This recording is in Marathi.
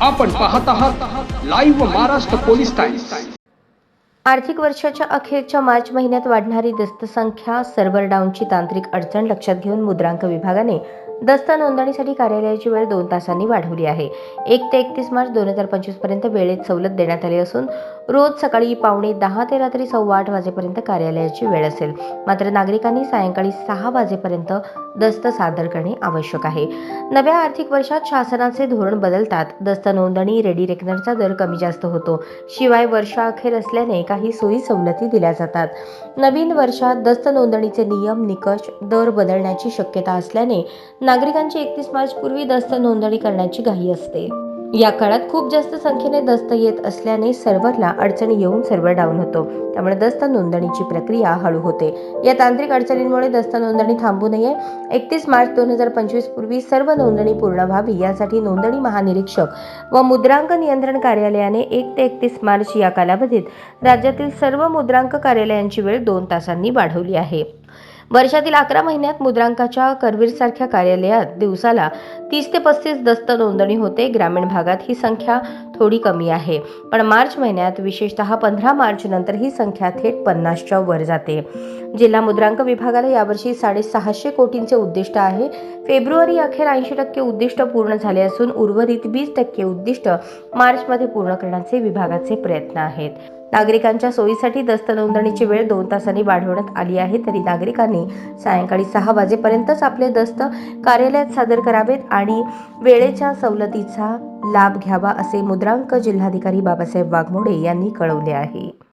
आपण पाहत आहात लाईव्ह महाराष्ट्र पोलीस टाइम्स आर्थिक वर्षाच्या अखेरच्या मार्च महिन्यात वाढणारी दस्त संख्या सर्व्हर डाऊनची तांत्रिक अडचण लक्षात घेऊन मुद्रांक विभागाने दस्त नोंदणीसाठी कार्यालयाची वेळ दोन तासांनी वाढवली आहे. एक ते एकतीस मार्च दोन हजार पंचवीसपर्यंत वेळेत सवलत देण्यात आली असून रोज सकाळी पावणे दहा ते रात्री सव्वा आठ वाजेपर्यंत कार्यालयाची वेळ असेल. मात्र नागरिकांनी सायंकाळी सहा वाजेपर्यंत दस्त सादर करणे आवश्यक आहे. नव्या आर्थिक वर्षात शासनाचे धोरण बदलतात. दस्त नोंदणी रेडी रेकनरचा दर कमी जास्त होतो. शिवाय वर्षाअखेर असल्याने काही सोयी सवलती दिल्या जातात. नवीन वर्षात दस्त नोंदणीचे नियम निकष दर बदलण्याची शक्यता असल्याने नागरिकांची एकतीस मार्च पूर्वी दस्त नोंदणी करण्याची घाई असते. या काळात खूप जास्त संख्येने दस्त येत असल्याने सर्व्हरला अडचणी येऊन सर्व्हर डाऊन होतो. त्यामुळे दस्त नोंदणीची प्रक्रिया हळू होते. या तांत्रिक अडचणींमुळे दस्त नोंदणी थांबू नये. एकतीस मार्च दोन हजार पंचवीस पूर्वी सर्व नोंदणी पूर्ण व्हावी यासाठी नोंदणी महानिरीक्षक व मुद्रांक नियंत्रण कार्यालयाने एक ते एकतीस मार्च या कालावधीत राज्यातील सर्व मुद्रांक कार्यालयांची वेळ दोन तासांनी वाढवली आहे. वर्षातील अकरा महिन्यात मुद्रांकाच्या करवीरसारख्या कार्यालयात दिवसाला तीस ते पस्तीस दस्त नोंदणी होते. ग्रामीण भागात ही संख्या थोडी कमी आहे. पण मार्च महिन्यात विशेषतः पंधरा मार्च नंतर ही संख्या थेट पन्नासच्या वर जाते. जिल्हा मुद्रांक विभागाला यावर्षी साडेसहाशे कोटींचे उद्दिष्ट आहे. फेब्रुवारी अखेर ऐंशी टक्के उद्दिष्ट पूर्ण झाले असून उर्वरित वीस टक्के उद्दिष्ट मार्चमध्ये पूर्ण करण्याचे विभागाचे प्रयत्न आहेत. नागरिकांच्या सोयीसाठी दस्त नोंदणीची वेळ दोन तासांनी वाढवण्यात आली आहे. तरी नागरिकांनी सायंकाळी सहा वाजेपर्यंतच आपले दस्त कार्यालयात सादर करावेत आणि वेळेच्या सवलतीचा लाभ घ्यावा असे मुद्रांक जिल्हाधिकारी बाबासाहेब वाघमोडे यांनी कळवले आहे.